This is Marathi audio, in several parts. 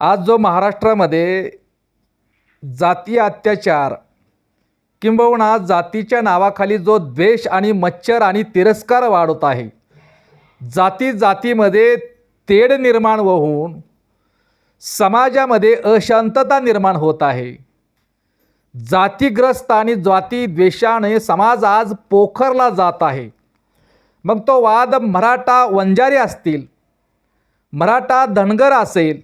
आज जो महाराष्ट्रामध्ये जाती अत्याचार किंबहुना जातीच्या नावाखाली जो द्वेष आणि मच्छर आणि तिरस्कार वाढत आहे जाती जातीमध्ये तेढ निर्माण होऊन समाजामध्ये अशांतता निर्माण होत आहे. जातीग्रस्त आणि जाती द्वेषाने समाज आज पोखरला जात आहे. मग तो वाद मराठा वंजारी असतील मराठा धनगर असेल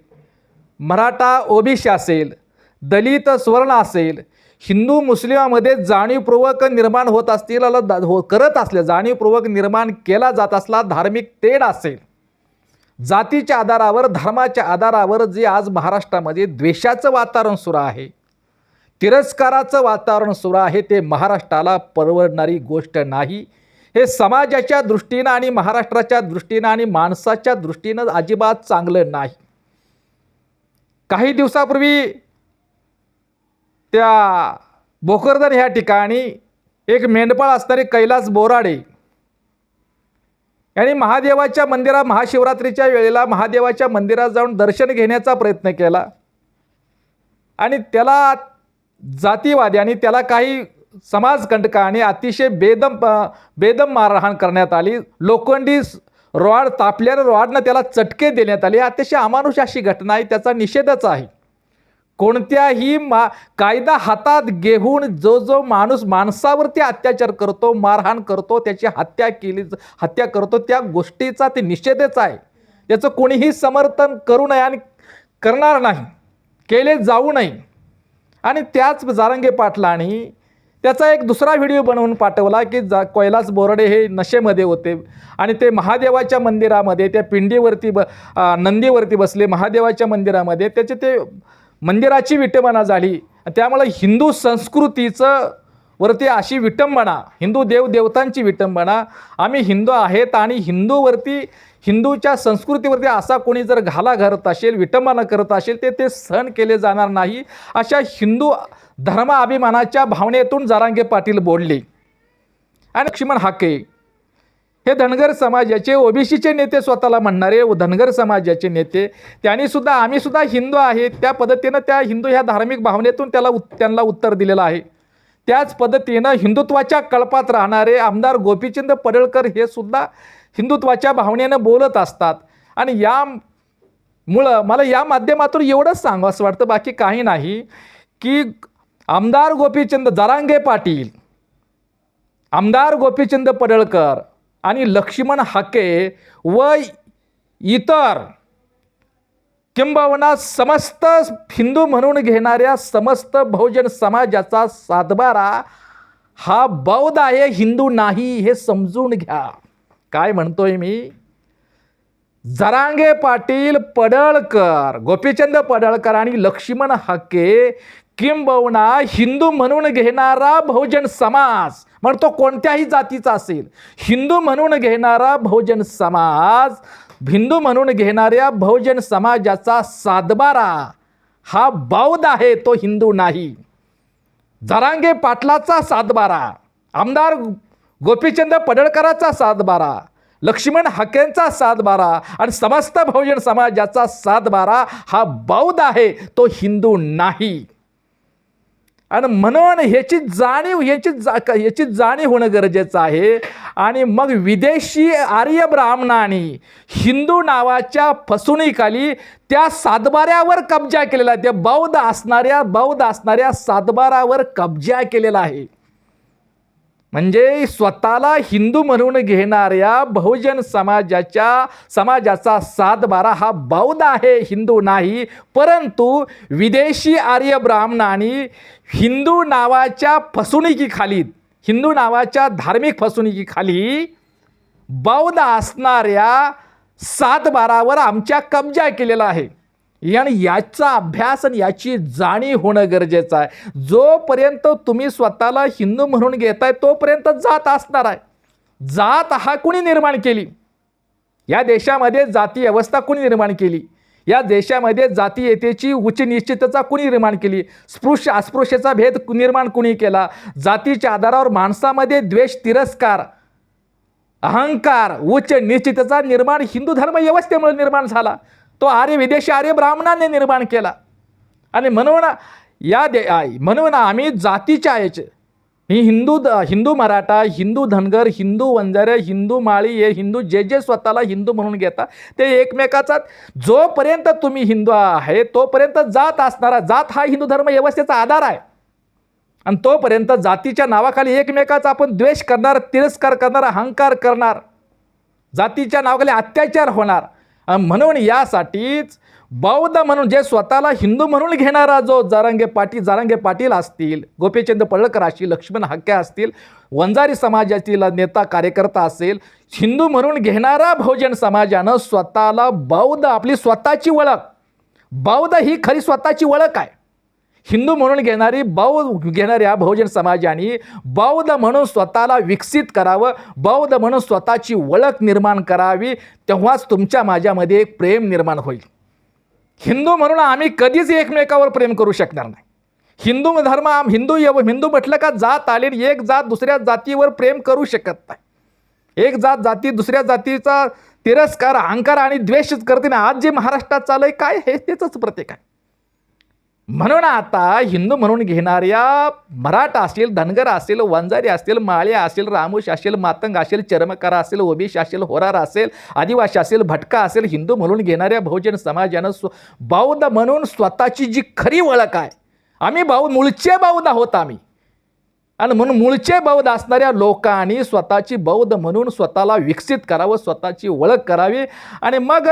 मराठा ओबीसी असेल दलित स्वर्ण असेल हिंदू मुस्लिमामध्ये जाणीवपूर्वक निर्माण होत असतील अला हो करत असले जाणीवपूर्वक निर्माण केला जात असला धार्मिक तेढ असेल. जातीच्या आधारावर धर्माच्या आधारावर जे आज महाराष्ट्रामध्ये द्वेषाचं वातावरण सुरू आहे तिरस्काराचं वातावरण सुरू आहे ते महाराष्ट्राला परवडणारी गोष्ट नाही. हे समाजाच्या दृष्टीनं आणि महाराष्ट्राच्या दृष्टीनं आणि माणसाच्या दृष्टीनं अजिबात चांगलं नाही. काही दिवसापूर्वी त्या भोकरदन ह्या ठिकाणी एक मेंढपाळ असणारे कैलास बोराडे यांनी महादेवाच्या मंदिरा महाशिवरात्रीच्या वेळेला महादेवाच्या मंदिरात जाऊन दर्शन घेण्याचा प्रयत्न केला. आणि त्याला जातीवादी आणि त्याला काही समाजकंटकाने अतिशय बेदम बेदम मारहाण करण्यात आली. लोखंडी रॉड तापल्यानं रॉडनं त्याला चटके देण्यात आले. अतिशय अमानुष अशी घटना आहे त्याचा निषेधच आहे. कोणत्याही मा कायदा हातात घेऊन जो जो माणूस माणसावरती अत्याचार करतो मारहाण करतो त्याची हत्या केली हत्या करतो त्या गोष्टीचा ते निषेधच आहे. त्याचं कोणीही समर्थन करू नये आणि करणार नाही केले जाऊ नये. आणि त्याच जारंगे पाटलांनी त्याचा एक दुसरा व्हिडिओ बनवून पाठवला की जा कैलास बोरडे हे नशेमध्ये होते. आणि ते महादेवाच्या मंदिरामध्ये त्या पिंडीवरती ब नंदीवरती बसले महादेवाच्या मंदिरामध्ये. त्याचे ते मंदिराची विटंबना झाली. त्यामुळे हिंदू संस्कृतीचं वरती अशी विटंबना हिंदू देवदेवतांची विटंबना आम्ही हिंदू आहेत आणि हिंदूवरती हिंदूच्या संस्कृतीवरती असा कोणी जर घाला घालत असेल विटंबना करत असेल ते ते सहन केले जाणार नाही. अशा हिंदू धर्माभिमानाच्या भावनेतून जारांगे पाटील बोलले. आणि लक्ष्मण हाके हे धनगर समाजाचे ओबीसीचे नेते स्वतःला म्हणणारे व धनगर समाजाचे नेते त्यांनी सुद्धा आम्ही सुद्धा हिंदू आहे त्या पद्धतीनं त्या हिंदू ह्या धार्मिक भावनेतून त्याला उत त्यांना उत्तर दिलेलं आहे. त्याच पद्धतीनं हिंदुत्वाच्या कळपात राहणारे आमदार गोपीचंद पडळकर हे सुद्धा हिंदुत्वाच्या भावनेनं बोलत असतात. आणि या मुळं मला या माध्यमातून एवढंच सांगावं वाटतं. बाकी काही नाही की आमदार गोपीचंद जरांगे पाटील आमदार गोपीचंद पडळकर आणि लक्ष्मण हाके व इतर किंबहुना समस्त हिंदू म्हणून घेणाऱ्या समस्त बहुजन समाजाचा सातबारा हा बौद्ध आहे हिंदू नाही हे समजून घ्या. काय म्हणतोय मी? जरांगे पाटील पडळकर गोपीचंद पडळकर आणि लक्ष्मण हाके किंबहुना हिंदू म्हणून घेणारा बहुजन समाज. म्हणतो कोणत्याही जातीचा असेल. हिंदू म्हणून घेणारा बहुजन समाज हिंदू म्हणून घेणाऱ्या बहुजन समाजाचा सातबारा. हा बौद्ध आहे तो हिंदू नाही. जरांगे पाटलाचा सातबारा. आमदार गोपीचंद पडळकराचा सातबारा. लक्ष्मण हकेंचा सातबारा आणि समस्त बहुजन समाजाचा सातबारा हा बौद्ध आहे तो हिंदू नाही. आणि म्हणून ह्याची जाणीव ह्याची जा ह्याची जाणीव होणं गरजेचं आहे. आणि मग विदेशी आर्य ब्राह्मणांनी हिंदू नावाच्या फसवणुकीखाली त्या सातबाऱ्यावर कब्जा केलेला आहे. त्या बौद्ध असणाऱ्या बौद्ध असणाऱ्या सातबारावर कब्जा केलेला आहे. म्हणजे स्वतःला हिंदू म्हणून घेणाऱ्या बहुजन समाजाच्या समाजाचा सातबारा हा बौद्ध आहे हिंदू नाही. परंतु विदेशी आर्य ब्राह्मणांनी हिंदू नावाच्या फसवणुकीखाली हिंदू नावाच्या धार्मिक फसवणुकीखाली बौद्ध असणाऱ्या सातबारावर आमच्या कब्जा केलेला आहे. आणि याचा अभ्यास आणि याची जाणीव होणं गरजेचं आहे. जोपर्यंत तुम्ही स्वतःला हिंदू म्हणून घेताय तोपर्यंत जात असणार आहे. जात हा कुणी निर्माण केली? या देशामध्ये जाती व्यवस्था कुणी निर्माण केली? या देशामध्ये जातीयतेची उच्च निश्चितता कुणी निर्माण केली? स्पृश्य अस्पृश्यचा भेद निर्माण कुणी केला? जातीच्या आधारावर माणसामध्ये द्वेष तिरस्कार अहंकार उच्च निश्चितता निर्माण हिंदू धर्म व्यवस्थेमुळे निर्माण झाला. तो आर्य विदेशी आर्य ब्राह्मणांनी निर्माण केला. आणि म्हणून या दे म्हणून आम्ही जातीच्या याचे. ही हिंदू द- हिंदू मराठा हिंदू धनगर हिंदू वंजारे हिंदू माळी हे हिंदू जे जे स्वतःला हिंदू म्हणून घेता ते एकमेकाचा जोपर्यंत तुम्ही हिंदू आहे तोपर्यंत जात असणारा जात हा हिंदू धर्म व्यवस्थेचा आधार आहे. आणि तोपर्यंत जातीच्या नावाखाली एकमेकाचा आपण द्वेष करणार तिरस्कार करणार अहंकार करणार. जातीच्या नावाखाली अत्याचार होणार. म्हणून यासाठीच बौद्ध म्हणून जे स्वतःला हिंदू म्हणून घेणारा जो जारांगे पाटील जारांगे पाटील असतील गोपीचंद पडळकर असतील लक्ष्मण हाके असतील वंजारी समाजातील नेता कार्यकर्ता असेल हिंदू म्हणून घेणारा बहुजन समाजानं स्वतःला बौद्ध आपली स्वतःची ओळख. बौद्ध ही खरी स्वतःची ओळख आहे. हिंदू म्हणून घेणारी बौद्ध घेणाऱ्या बहुजन समाजाने बौद्ध म्हणून स्वतःला विकसित करावं बौद्ध म्हणून स्वतःची ओळख निर्माण करावी तेव्हाच तुमच्या माझ्यामध्ये एक प्रेम निर्माण होईल. हिंदू म्हणून आम्ही कधीच एकमेकावर प्रेम करू शकणार नाही. हिंदू धर्म आम- हिंदू यव हिंदू म्हटलं का जात आले आणि एक जात दुसऱ्या जातीवर प्रेम करू शकत नाही. एक जात जाती दुसऱ्या जातीचा तिरस्कार अहंकार आणि द्वेषच करते ना आज जे महाराष्ट्रात चालू आहे काय हे? त्याचंच प्रतीक आहे. म्हणून आता हिंदू म्हणून घेणाऱ्या मराठा असेल धनगर असेल वंजारी असेल माळे असेल रामोश असेल मातंग असेल चर्मकार असेल ओबीश असेल होरार असेल आदिवासी असेल भटका असेल हिंदू म्हणून घेणाऱ्या बहुजन समाजानं स्व बौद्ध म्हणून स्वतःची जी खरी ओळख आहे. आम्ही भाऊ मूळचे बौद्ध आहोत आम्ही. आणि म्हणून मूळचे बौद्ध असणाऱ्या लोकांनी स्वतःची बौद्ध म्हणून स्वतःला विकसित करावं स्वतःची ओळख करावी. आणि मग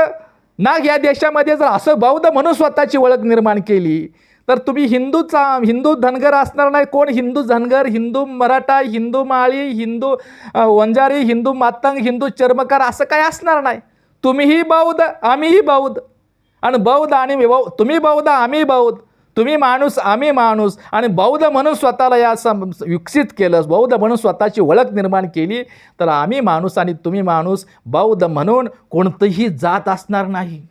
नाग या देशामध्ये जर असं बौद्ध म्हणून स्वतःची ओळख निर्माण केली तर तुम्ही हिंदूचा हिंदू धनगर असणार नाही. कोण हिंदू धनगर हिंदू मराठा हिंदू माळी हिंदू वंजारी हिंदू मातंग हिंदू चर्मकार असं काय असणार नाही. तुम्हीही बौद्ध आम्हीही बौद्ध. आणि बौद्ध आणि तुम्ही बौद्ध आम्ही बौद्ध. तुम्ही माणूस आम्ही माणूस आणि बौद्ध म्हणून स्वतःला या सम विकसित केलं बौद्ध म्हणून स्वतःची ओळख निर्माण केली तर आम्ही माणूस आणि तुम्ही माणूस बौद्ध म्हणून कोणतंही जात असणार नाही.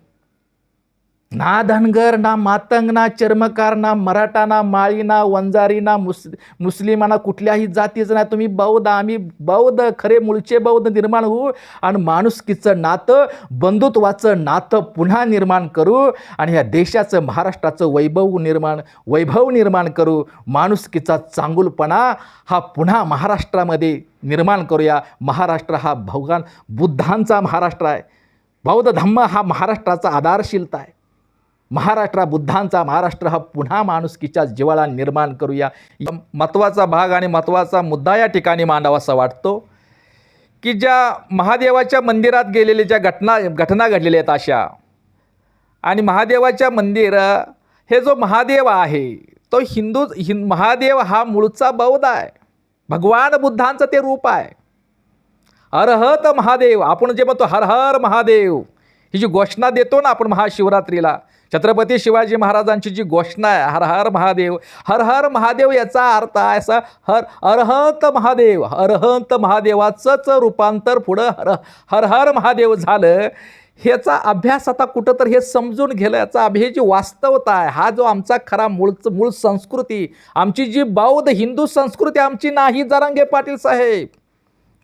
ना धनगर ना मातंग ना चर्मकार ना मराठा ना माळी ना वंजारी ना मुस मुस्लिमांना कुठल्याही जातीचं नाही. तुम्ही बौद्ध आम्ही बौद्ध खरे मूळचे बौद्ध निर्माण होऊ आणि माणुसकीचं नातं बंधुत्वाचं नातं पुन्हा निर्माण करू आणि ह्या देशाचं महाराष्ट्राचं वैभव निर्माण वैभव निर्माण करू. माणुसकीचा चांगुलपणा हा पुन्हा महाराष्ट्रामध्ये निर्माण करूया. महाराष्ट्र हा भगवान बुद्धांचा महाराष्ट्र आहे. बौद्ध धम्म हा महाराष्ट्राचा आधारशीलता आहे. महाराष्ट्र बुद्धांचा महाराष्ट्र हा पुन्हा माणुसकीच्या जिवाळा निर्माण करूया. या महत्त्वाचा भाग आणि महत्त्वाचा मुद्दा या ठिकाणी मांडावासा वाटतो. की ज्या महादेवाच्या मंदिरात गेलेल्या ज्या घटना घटना घडलेल्या आहेत अशा आणि महादेवाच्या मंदिर हे जो महादेव आहे तो हिंदू हिं महादेव हा मूळचा बौद्ध आहे. भगवान बुद्धांचं ते रूप आहे. अरहत महादेव आपण जे म्हणतो हर हर महादेव ही जी घोषणा देतो ना आपण महाशिवरात्रीला छत्रपती शिवाजी महाराजांची जी घोषणा आहे हर हर महादेव हर हर महादेव याचा अर्थ आहे असा हर अरहंत महादेव अरहंत महादेवाचंच रूपांतर पुढं हर हर हर महादेव झालं ह्याचा अभ्यास आता कुठं तर हे समजून गेलं याचा अभ्यास जी वास्तवता आहे हा जो आमचा खरा मूळच मूळ संस्कृती आमची जी बौद्ध हिंदू संस्कृती आमची नाही जरांगे पाटील साहेब.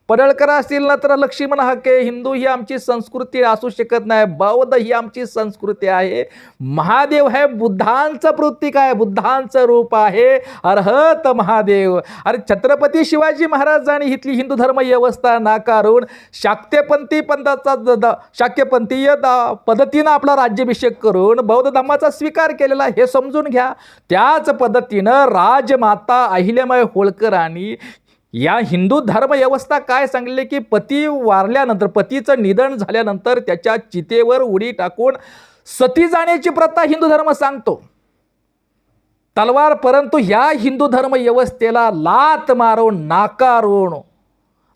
पडळकर असतील ना तर लक्ष्मण हाके हिंदू ही आमची संस्कृती असू शकत नाही बौद्ध ही आमची संस्कृती आहे. महादेव हे बुद्धांचं प्रतीक आहे बुद्धांचं रूप आहे. अर्हत महादेव. अरे छत्रपती शिवाजी महाराजांनी इथली हिंदू धर्म व्यवस्था नाकारून शाक्यपंथी पंथाचा द- शाक्यपंथीय द- पद्धतीनं आपला राज्याभिषेक करून बौद्ध धर्माचा स्वीकार केलेला हे समजून घ्या. त्याच पद्धतीनं राजमाता अहिल्यामाई होळकरांनी या हिंदू धर्मव्यवस्था काय सांगले की पती वारल्यानंतर पतीचं निधन झाल्यानंतर त्याच्या चितेवर उडी टाकून सती जाण्याची प्रथा हिंदू धर्म सांगतो. तलवार परंतु ह्या हिंदू धर्म व्यवस्थेला लात मारून नाकारून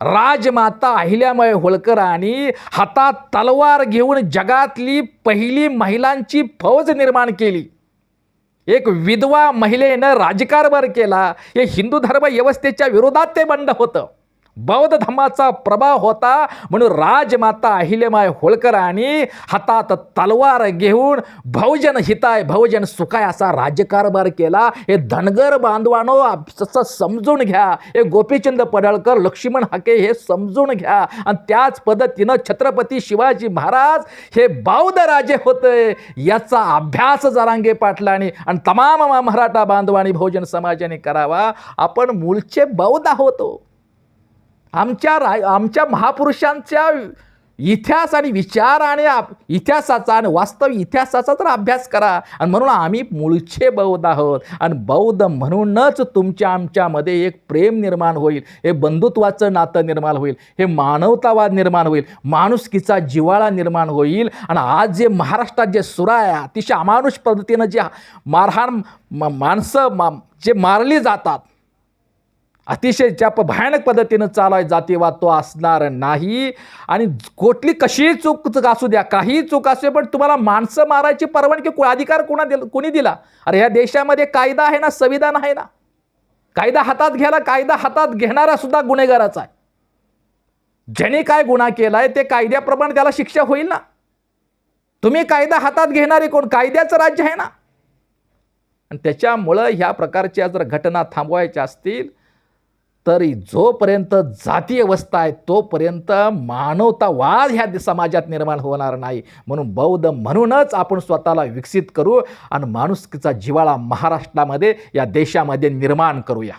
राजमाता अहिल्यामय होळकरांनी हातात तलवार घेऊन जगातली पहिली महिलांची फौज निर्माण केली. एक विधवा महिलेनं राजकारभार केला हे हिंदू धर्म व्यवस्थेच्या विरोधात ते बंड होतं. बौद्ध धर्माचा प्रभाव होता म्हणून राजमाता अहिलेमाय होळकरांनी हातात तलवार घेऊन बहुजन हिताय बहुजन सुखाय असा राज्यकारभार केला. हे धनगर बांधवानो तसं समजून घ्या. हे गोपीचंद पडळकर लक्ष्मण हाके हे समजून घ्या. आणि त्याच पद्धतीनं छत्रपती शिवाजी महाराज हे बौद्ध राजे होते. याचा अभ्यास जरांगे पाटलाने आणि तमाम मराठा बांधवानी बहुजन समाजाने करावा. आपण मूळचे बौद्ध होतो आमच्या राय आमच्या महापुरुषांच्या इतिहास आणि विचार आणि आप- इतिहासाचा आणि वास्तव इतिहासाचा तर अभ्यास करा. आणि म्हणून आम्ही मूळचे बौद्ध आहोत. आणि बौद्ध म्हणूनच तुमच्या आमच्यामध्ये एक प्रेम निर्माण होईल. हे बंधुत्वाचं नातं निर्माण होईल. हे मानवतावाद निर्माण होईल. माणुसकीचा जिवाळा निर्माण होईल. आणि आज जे महाराष्ट्रात जे सुरा आहे अतिशय अमानुष पद्धतीनं जे मारहाण म- माणसं मा जे मारली जातात अतिशय ज्या भयानक पद्धतीनं चालू आहे जातीवाद तो असणार नाही. आणि कुठली कशीही चूक चूक असू द्या काहीही चूक असू पण तुम्हाला माणसं मारायची परवानगी को- अधिकार कोणा दिला कोणी दिला? अरे ह्या देशामध्ये कायदा आहे ना संविधान आहे ना. कायदा हातात घ्यायला कायदा हातात घेणारा सुद्धा गुन्हेगाराचा आहे. ज्याने काय गुन्हा केलाय ते कायद्याप्रमाणे त्याला शिक्षा होईल ना. तुम्ही कायदा हातात घेणारे कोण? कायद्याचं राज्य आहे ना. आणि त्याच्यामुळं ह्या प्रकारच्या जर घटना थांबवायच्या असतील तरी जोपर्यंत जातीय अवस्था आहे तोपर्यंत मानवतावाद ह्या समाजात निर्माण होणार नाही. म्हणून बौद्ध म्हणूनच आपण स्वतःला विकसित करू आणि माणुसकीचा जिवाळा महाराष्ट्रामध्ये या देशामध्ये निर्माण करूया.